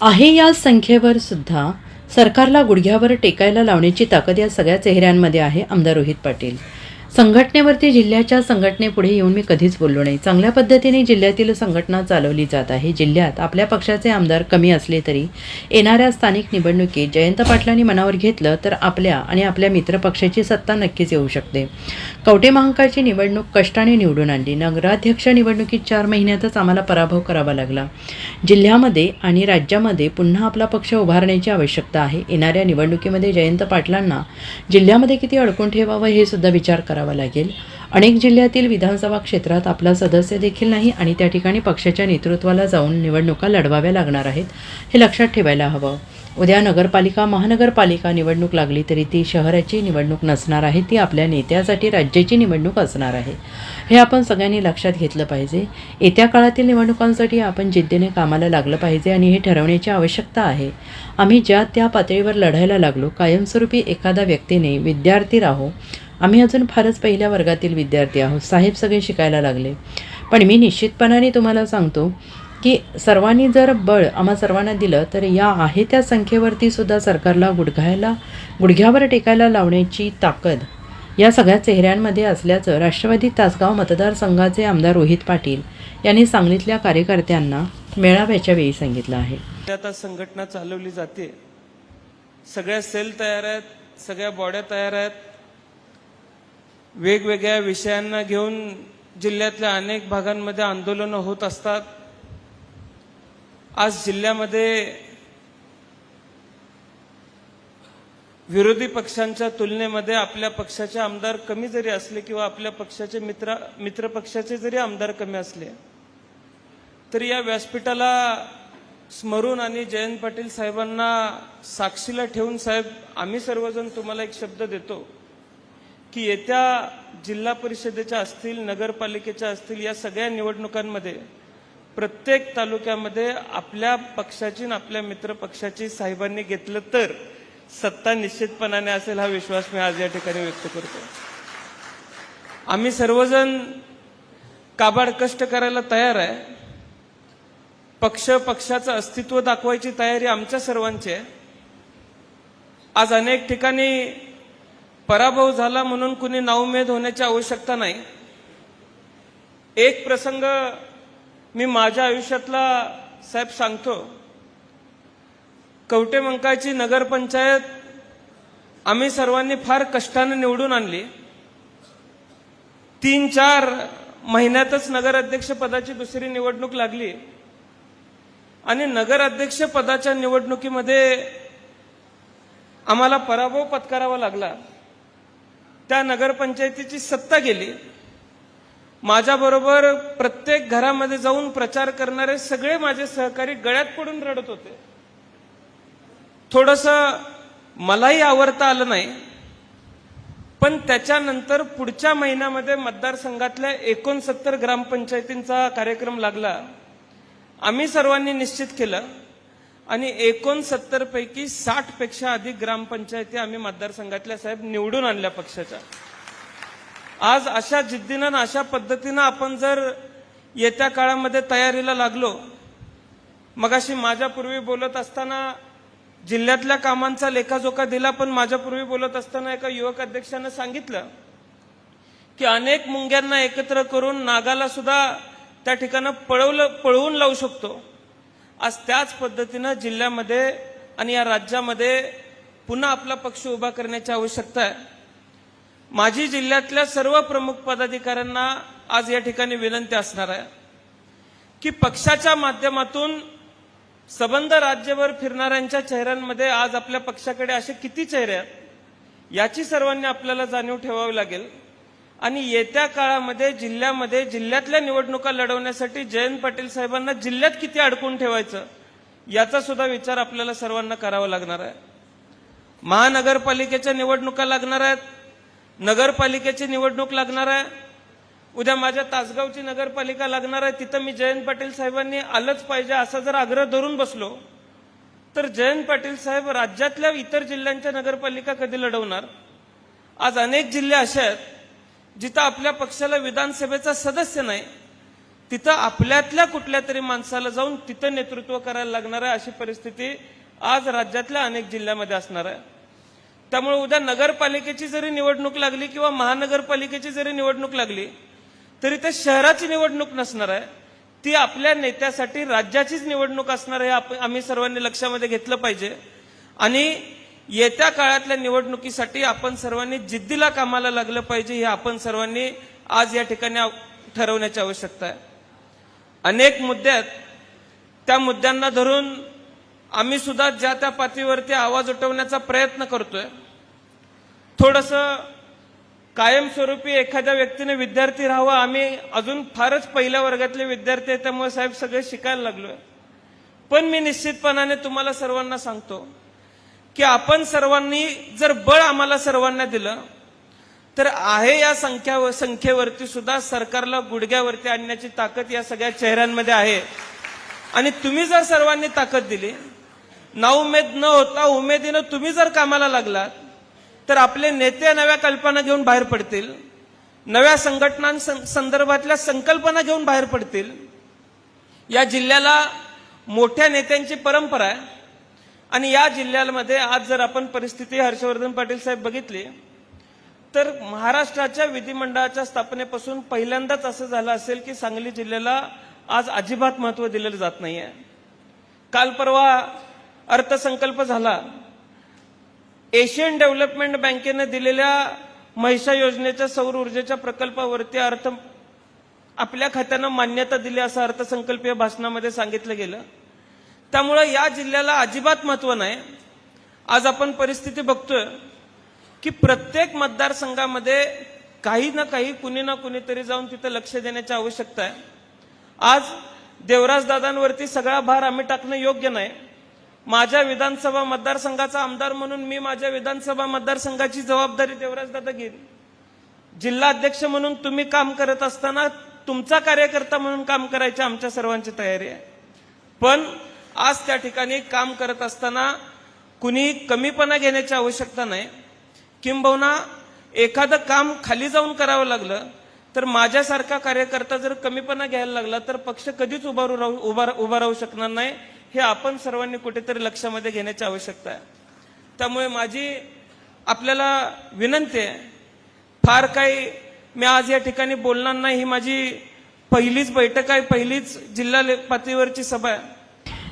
आहे या संख्येवर सुद्धा सरकारला गुडघ्यावर टेकायला लावण्याची ताकद या सगळ्या चेहऱ्यांमध्ये आहे आमदार रोहित पाटील. संघटनेवरती जिल्ह्याच्या संघटनेपुढे येऊन मी कधीच बोललो नाही. चांगल्या पद्धतीने जिल्ह्यातील संघटना चालवली जात आहे. जिल्ह्यात आपल्या पक्षाचे आमदार कमी असले तरी येणाऱ्या स्थानिक निवडणुकीत जयंत पाटलांनी मनावर घेतलं तर आपल्या आणि आपल्या मित्रपक्षाची सत्ता नक्कीच येऊ शकते. कवटे महांकाळची निवडणूक कष्टाने निवडून आणली. नगराध्यक्ष निवडणुकीत चार महिन्यातच आम्हाला पराभव करावा लागला. जिल्ह्यामध्ये आणि राज्यामध्ये पुन्हा आपला पक्ष उभारण्याची आवश्यकता आहे. येणाऱ्या निवडणुकीमध्ये जयंत पाटलांना जिल्ह्यामध्ये किती अडकून ठेवावं हे सुद्धा विचार करावा लागेल. अनेक जिल्ह्यातील विधानसभा क्षेत्रात आपला सदस्य देखील नाही आणि त्या ठिकाणी पक्षाच्या नेतृत्वाला जाऊन निवडणुका लढवाव्या लागणार आहेत हे लक्षात ठेवायला हवं. उद्या नगरपालिका महानगरपालिका निवडणूक लागली तरी ती शहराची निवडणूक नसणार आहे ती आपल्या नेत्यासाठी राज्याची निवडणूक असणार आहे. हे आपण सगळ्यांनी लक्षात घेतलं पाहिजे. येत्या काळातील निवडणुकांसाठी आपण जिद्दीने कामाला लागलं पाहिजे आणि हे ठरवण्याची आवश्यकता आहे. आम्ही ज्या त्या पातळीवर लढायला लागलो कायमस्वरूपी एखाद्या व्यक्तीने विद्यार्थी राहो आम्ही अजून फारच पहिल्या वर्गातील विद्यार्थी आहोत. साहेब सगळे शिकायला लागले. पण मी निश्चितपणाने तुम्हाला सांगतो की सर्वांनी जर बळ आम्हा सर्वांना दिलं तर या आहे त्या संख्येवरती सुद्धा सरकारला गुडघायला गुडघ्यावर टेकायला लावण्याची ताकद या सगळ्या चेहऱ्यांमध्ये असल्याचं राष्ट्रवादी तासगाव मतदारसंघाचे आमदार रोहित पाटील यांनी सांगलीतल्या कार्यकर्त्यांना मेळाव्याच्या वेळी सांगितलं आहे. म्हणजे आता संघटना चालवली जाते. सगळ्या सेल तयार आहेत सगळ्या बॉड्या तयार आहेत. वेगवेगळ्या विषयांना घेऊन जिल्ह्यातल्या अनेक भागांमध्ये आंदोलनं होत असतात. आज जिल्ह्यामध्ये विरोधी पक्षांच्या तुलनेमध्ये आपल्या पक्षाचे आमदार कमी जरी असले किंवा आपल्या पक्षाचे मित्र मित्र पक्षाचे जरी आमदार कमी असले तरी या व्यासपीठाला स्मरून आणि जयंत पाटील साहेबांना साक्षीला ठेवून साहेब आम्ही सर्वजण तुम्हाला एक शब्द देतो. की येत्या जिल्हा परिषदेच्या असतील नगरपालिकेच्या असतील या सगळ्या निवडणुकांमध्ये प्रत्येक तालुक्यामध्ये आपल्या पक्षाची आणि आपल्या मित्र पक्षाची साहेबांनी घेतलं तर सत्ता निश्चितपणाने असेल हा विश्वास मी आज या ठिकाणी व्यक्त करतो. आम्ही सर्वजण काबाड कष्ट करायला तयार आहे. पक्ष पक्षाचं अस्तित्व दाखवायची तयारी आमच्या सर्वांची आहे. आज अनेक ठिकाणी पराभव झाला म्हणून कुणी नाउमेद होण्याची आवश्यकता नाही. एक प्रसंग मी माझ्या आयुष्यातला साहेब सांगतो. कवटेमंकाची नगरपंचायत आम्ही सर्वांनी फार कष्टाने निवडून आणली. तीन चार महिन्यातच नगराध्यक्ष पदाची दुसरी निवडणूक लागली. आणि नगराध्यक्ष पदाच्या निवडणुकीमध्ये आम्हाला पराभव पत्करावा लागला. त्या नगरपंचायतीची सत्ता गेली. माझ्याबरोबर प्रत्येक घरामध्ये जाऊन प्रचार करणारे सगळे माझे सहकारी गळ्यात पडून रडत होते. थोडस मलाही आवडता आलं नाही. पण त्याच्यानंतर पुढच्या महिन्यामध्ये मतदारसंघातल्या एकोणसत्तर ग्रामपंचायतींचा कार्यक्रम लागला. आम्ही सर्वांनी निश्चित केलं आणि एकोणसत्तर पैकी साठपेक्षा अधिक ग्रामपंचायती आम्ही मतदारसंघातल्या साहेब निवडून आणल्या पक्षाच्या. आज अशा जिद्दीनं आणि अशा पद्धतीनं आपण जर येत्या काळामध्ये तयारीला लागलो मगाशी माझ्यापूर्वी बोलत असताना जिल्ह्यातल्या कामांचा लेखाजोखा दिला पण माझ्यापूर्वी बोलत असताना एका युवक अध्यक्षानं सांगितलं की अनेक मुंग्यांना एकत्र करून नागाला सुद्धा त्या ठिकाणं पळवलं पळवून लावू शकतो. आज त्याच पद्धतीनं जिल्ह्यामध्ये आणि या राज्यामध्ये पुन्हा आपला पक्ष उभा करण्याची आवश्यकता आहे. माझी जिल्ह्यातल्या सर्व प्रमुख पदाधिकाऱ्यांना आज या ठिकाणी विनंती असणार आहे की पक्षाच्या माध्यमातून सबंध राज्यभर फिरणाऱ्यांच्या चेहऱ्यांमध्ये आज आपल्या पक्षाकडे असे किती चेहरे आहेत याची सर्वांनी आपल्याला जाणीव ठेवावी लागेल. आणि येत्या काळामध्ये जिल्ह्यामध्ये जिल्ह्यातल्या निवडणुका लढवण्यासाठी जयंत पाटील साहेबांना जिल्ह्यात किती अडकून ठेवायचं याचा सुद्धा विचार आपल्याला सर्वांना करावा लागणार आहे. महानगरपालिकेच्या निवडणुका लागणार आहेत नगरपालिकेची निवडणूक लागणार आहे. उद्या माझ्या तासगावची नगरपालिका लागणार आहे तिथं मी जयंत पाटील साहेबांनी आलंच पाहिजे असा जर आग्रह धरून बसलो तर जयंत पाटील साहेब राज्यातल्या इतर जिल्ह्यांच्या नगरपालिका कधी लढवणार? आज अनेक जिल्हे असे आहेत जिथं आपल्या पक्षाला विधानसभेचा सदस्य नाही तिथं आपल्यातल्या कुठल्या तरी माणसाला जाऊन तिथं नेतृत्व करायला लागणार आहे अशी परिस्थिती आज राज्यातल्या अनेक जिल्ह्यामध्ये असणार आहे. त्यामुळे उद्या नगरपालिकेची जरी निवडणूक लागली किंवा महानगरपालिकेची जरी निवडणूक लागली तरी ते शहराची निवडणूक नसणार आहे. ती आपल्या नेत्यासाठी राज्याचीच निवडणूक असणार आहे आप- आम्ही सर्वांनी लक्षामध्ये घेतलं पाहिजे. आणि येत्या काळातल्या निवडणुकीसाठी आपण सर्वांनी जिद्दीला कामाला लागलं पाहिजे हे आपण सर्वांनी आज या ठिकाणी ठरवण्याची आवश्यकता आहे. अनेक मुद्द्यात त्या मुद्द्यांना धरून आम्ही सुद्धा ज्या त्या पातळीवरती आवाज उठवण्याचा प्रयत्न करतोय. थोडस कायमस्वरूपी एखाद्या व्यक्तीने विद्यार्थी राहावं आम्ही अजून फारच पहिल्या वर्गातले विद्यार्थी आहे त्यामुळे साहेब सगळे शिकायला लागलोय. पण मी निश्चितपणाने तुम्हाला सर्वांना सांगतो की आपण सर्वांनी जर बळ आम्हाला सर्वांना दिलं तर आहे या संख्या संख्येवरती सुद्धा सरकारला गुडघ्यावरती आणण्याची ताकद या सगळ्या चेहऱ्यांमध्ये आहे. आणि तुम्ही जर सर्वांनी ताकद दिली नाउमेद न होता उमेदीनं तुम्ही जर कामाला लागलात तर आपले नेते नव्या कल्पना घेऊन बाहेर पडतील नव्या संघटनांसंदर्भातल्या संकल्पना घेऊन बाहेर पडतील. या जिल्ह्याला मोठ्या नेत्यांची परंपरा आहे. आणि या जिल्ह्यामध्ये आज जर आपण परिस्थिती हर्षवर्धन पाटील साहेब बघितली तर महाराष्ट्राच्या विधिमंडळाच्या स्थापनेपासून पहिल्यांदाच असं झालं असेल की सांगली जिल्ह्याला आज अजिबात महत्त्व दिलेलं जात नाहीये. काल परवा अर्थसंकल्प झाला. एशियन डेव्हलपमेंट बँकेनं दिलेल्या महिषा योजनेच्या सौर ऊर्जेच्या प्रकल्पावरती अर्थ आपल्या खात्यानं मान्यता दिली असं अर्थसंकल्पीय भाषणामध्ये सांगितलं गेलं. त्यामुळं या जिल्ह्याला अजिबात महत्त्व नाही. आज आपण परिस्थिती बघतोय की प्रत्येक मतदारसंघामध्ये काही ना काही कुणी ना कुणीतरी जाऊन तिथं लक्ष देण्याची आवश्यकता आहे. आज देवराजदादांवरती सगळा भार आम्ही टाकणं योग्य नाही. माझ्या विधानसभा मतदारसंघाचा आमदार म्हणून मी माझ्या विधानसभा मतदारसंघाची जबाबदारी देवराजदादा घेईन जिल्हा अध्यक्ष म्हणून तुम्ही काम करत असताना तुमचा कार्यकर्ता म्हणून काम करायची आमच्या सर्वांची तयारी आहे. पण आज त्या ठिकाणी काम करत असताना कुणी कमीपणा घेण्याची आवश्यकता नाही. किंबहुना एखादं काम खाली जाऊन करावं लागलं तर माझ्यासारखा कार्यकर्ता जर कमीपणा घ्यायला लागला तर पक्ष कधीच उभा राहू उभा उभा राहू शकणार नाही. हे आपण सर्वांनी कुठेतरी लक्षामध्ये घेण्याची आवश्यकता आहे. त्यामुळे माझी आपल्याला विनंती आहे फार काही मी आज या ठिकाणी बोलणार नाही. ही माझी पहिलीच बैठक आहे पहिलीच जिल्हा ले- पातळीवरची सभा आहे.